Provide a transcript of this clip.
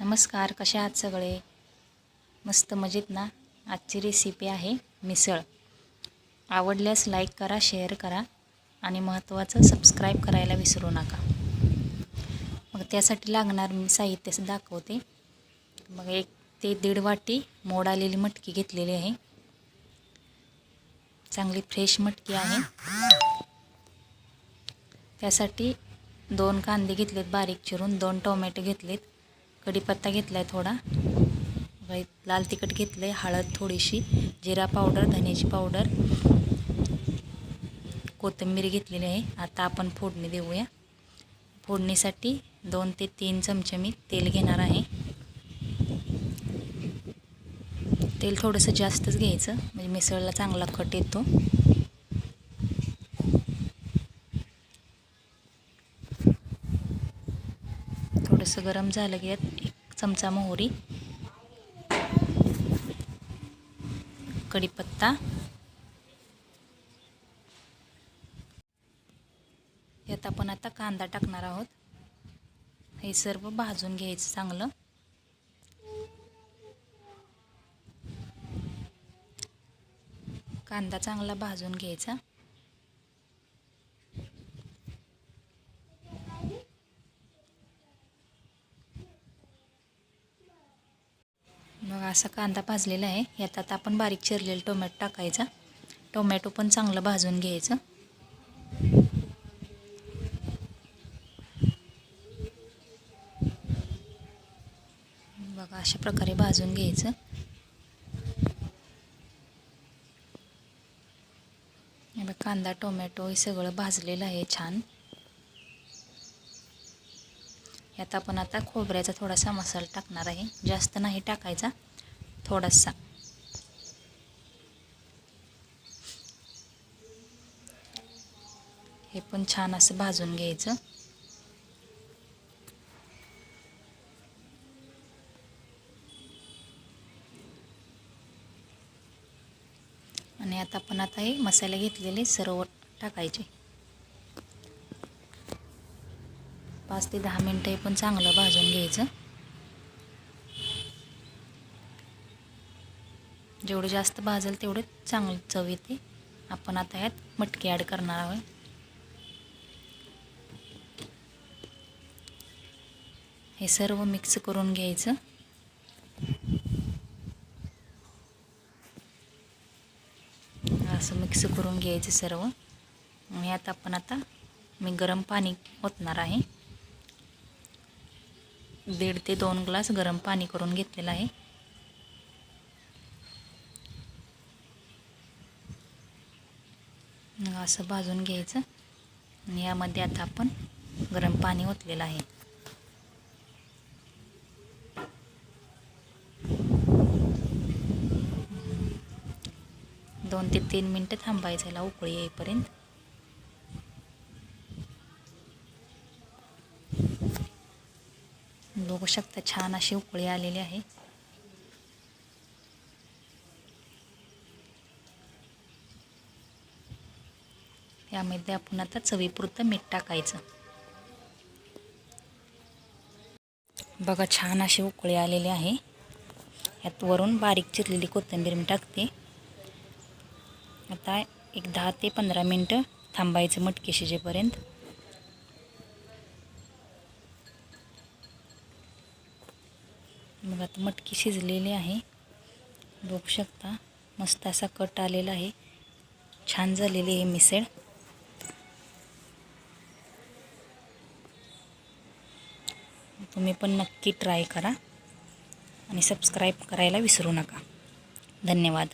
नमस्कार कसे आहात सगळे? मस्त मजेत ना? आजची रेसिपी आहे मिसळ. आवडल्यास लाईक करा शेअर करा आणि महत्त्वाचं सबस्क्राईब करायला विसरू नका. मग त्यासाठी लागणार मी साहित्य दाखवते. मग एक ते दीड वाटी मोड आलेली मटकी घेतलेली आहे. चांगली फ्रेश मटकी आहे. त्यासाठी दोन कांदे घेतलेत बारीक चिरून. दोन टोमॅटो घेतलेत. कढीपत्ता घेतला आहे थोडा. वाईट लाल तिखट घेतलं आहे हळद थोडीशी जिरा पावडर धन्याची पावडर. कोथिंबीर घेतलेली आहे. आता आपण फोडणी देऊया. फोडणीसाठी दोन ते तीन चमचे मी तेल घेणार आहे. तेल थोडंसं जास्तच घ्यायचं म्हणजे मिसळला चांगला कट येतो. थोडंसं गरम झालं की यात एक चमचा मोहरी कढीपत्ता यात आपण आता कांदा टाकणार आहोत. हे सर्व भाजून घ्यायचं चांगलं. कांदा चांगला भाजून घ्यायचा. मग असा कांदा भाजलेला आहे. यात आता आपण बारीक चिरलेलं टोमॅटो टाकायचा. टोमॅटो पण चांगलं भाजून घ्यायचं. बघा अशा प्रकारे भाजून घ्यायचं. कांदा टोमॅटो हे सगळं भाजलेलं आहे छान. यात आपण आता खोबऱ्याचा थोडासा मसाला टाकणार आहे. जास्त नाही टाकायचा थोडासा. हे पण छान असं भाजून घ्यायचं. आणि आता आपण आता हे मसाले घेतलेले सर्व टाकायचे. पाच ते दहा मिनटं हे पण चांगलं भाजून घ्यायचं. जेवढं जास्त भाजेल तेवढे चांगलं चव येते. आपण आता ह्यात मटकी ॲड करणार आहोत. हे सर्व मिक्स करून घ्यायचं. असं मिक्स करून घ्यायचं सर्व. आणि आता आपण आता मी गरम पाणी ओतणार आहे. दीड ते दोन ग्लास गरम पाणी करून घेतलेलं आहे. असं भाजून घ्यायचं. आणि यामध्ये आता आपण गरम पाणी ओतलेलं आहे. दोन ते तीन मिनटं थांबायचं याला उकळी येईपर्यंत. बघू शकता छान अशी उकळी आलेली आहे. यामध्ये आपण आता चवीपुरतं मीठ टाकायचं. बघा छान अशी उकळी आलेली आहे. यात वरून बारीक चिरलेली कोथिंबीर मी टाकते. आता एक दहा ते पंधरा मिनटं थांबायचं मटकी शिजेपर्यंत मग आता मटकी शिजलेली आहे. बघू शकता मस्त असा कट आलेला आहे. छान झालेली आहे मिसळ. तुम्ही पण नक्की ट्राय करा आणि सबस्क्राईब करायला विसरू नका. धन्यवाद.